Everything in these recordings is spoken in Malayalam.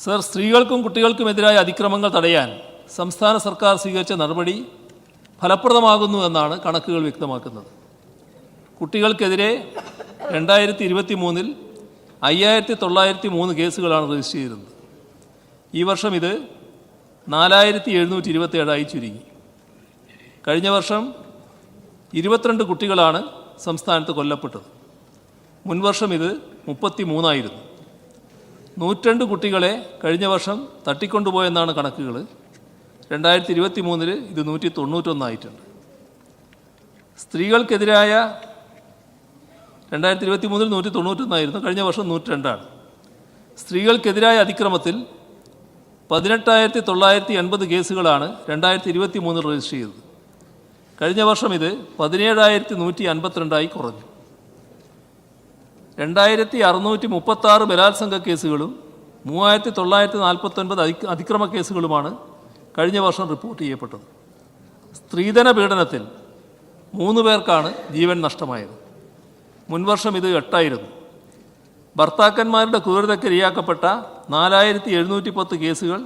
സർ സ്ത്രീകൾക്കും കുട്ടികൾക്കുമെതിരായ അതിക്രമങ്ങൾ തടയാൻ സംസ്ഥാന സർക്കാർ സ്വീകരിച്ച നടപടി ഫലപ്രദമാകുന്നു എന്നാണ് കണക്കുകൾ വ്യക്തമാക്കുന്നത്. കുട്ടികൾക്കെതിരെ രണ്ടായിരത്തി ഇരുപത്തി മൂന്നിൽ അയ്യായിരത്തി തൊള്ളായിരത്തി മൂന്ന് കേസുകളാണ് രജിസ്റ്റർ ചെയ്തിരുന്നത്. ഈ വർഷം ഇത് നാലായിരത്തി എഴുന്നൂറ്റി ഇരുപത്തേഴായി ചുരുങ്ങി. കഴിഞ്ഞ വർഷം ഇരുപത്തിരണ്ട് കുട്ടികളാണ് സംസ്ഥാനത്ത് കൊല്ലപ്പെട്ടത്. മുൻവർഷം ഇത് മുപ്പത്തി മൂന്നായിരുന്നു നൂറ്റണ്ട് കുട്ടികളെ കഴിഞ്ഞ വർഷം തട്ടിക്കൊണ്ടുപോയെന്നാണ് കണക്കുകൾ രണ്ടായിരത്തി ഇരുപത്തി മൂന്നിൽ ഇത് നൂറ്റി തൊണ്ണൂറ്റൊന്നായിട്ടുണ്ട് സ്ത്രീകൾക്കെതിരായ രണ്ടായിരത്തി ഇരുപത്തി മൂന്നിൽ നൂറ്റി തൊണ്ണൂറ്റൊന്നായിരുന്നു കഴിഞ്ഞ വർഷം നൂറ്റി രണ്ടാണ് സ്ത്രീകൾക്കെതിരായ അതിക്രമത്തിൽ പതിനെട്ടായിരത്തി തൊള്ളായിരത്തി എൺപത് കേസുകളാണ് രണ്ടായിരത്തി ഇരുപത്തി മൂന്നിൽ രജിസ്റ്റർ ചെയ്തത്. കഴിഞ്ഞ വർഷം ഇത് പതിനേഴായിരത്തി നൂറ്റി അൻപത്തിരണ്ടായി കുറഞ്ഞു. രണ്ടായിരത്തി അറുന്നൂറ്റി മുപ്പത്താറ് ബലാത്സംഗ കേസുകളും മൂവായിരത്തി തൊള്ളായിരത്തി നാൽപ്പത്തൊൻപത് അതി അതിക്രമ കേസുകളുമാണ് കഴിഞ്ഞ വർഷം റിപ്പോർട്ട് ചെയ്യപ്പെട്ടത്. സ്ത്രീധന പീഡനത്തിൽ മൂന്ന് പേർക്കാണ് ജീവൻ നഷ്ടമായത്. മുൻവർഷം ഇത് എട്ടായിരുന്നു. ഭർത്താക്കന്മാരുടെ ക്രൂരതയ്ക്ക് ഇരയാക്കപ്പെട്ട നാലായിരത്തി എഴുന്നൂറ്റി പത്ത് കേസുകൾ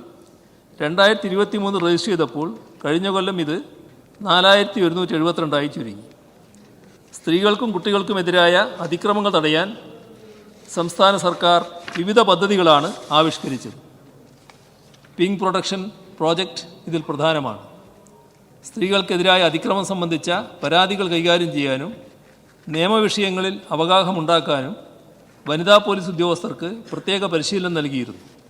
രണ്ടായിരത്തി ഇരുപത്തി മൂന്ന് രജിസ്റ്റർ ചെയ്തപ്പോൾ കഴിഞ്ഞ കൊല്ലം ഇത് നാലായിരത്തി ഒരുന്നൂറ്റി എഴുപത്തിരണ്ടായി ചുരുങ്ങി. സ്ത്രീകൾക്കും കുട്ടികൾക്കുമെതിരായ അതിക്രമങ്ങൾ തടയാൻ സംസ്ഥാന സർക്കാർ വിവിധ പദ്ധതികളാണ് ആവിഷ്കരിച്ചത്. പിങ്ക് പ്രൊഡക്ഷൻ പ്രോജക്റ്റ് ഇതിൽ പ്രധാനമാണ്. സ്ത്രീകൾക്കെതിരായ അതിക്രമം സംബന്ധിച്ച പരാതികൾ കൈകാര്യം ചെയ്യാനും നിയമവിഷയങ്ങളിൽ അവഗാഹമുണ്ടാക്കാനും വനിതാ പോലീസ് ഉദ്യോഗസ്ഥർക്ക് പ്രത്യേക പരിശീലനം നൽകിയിരുന്നു.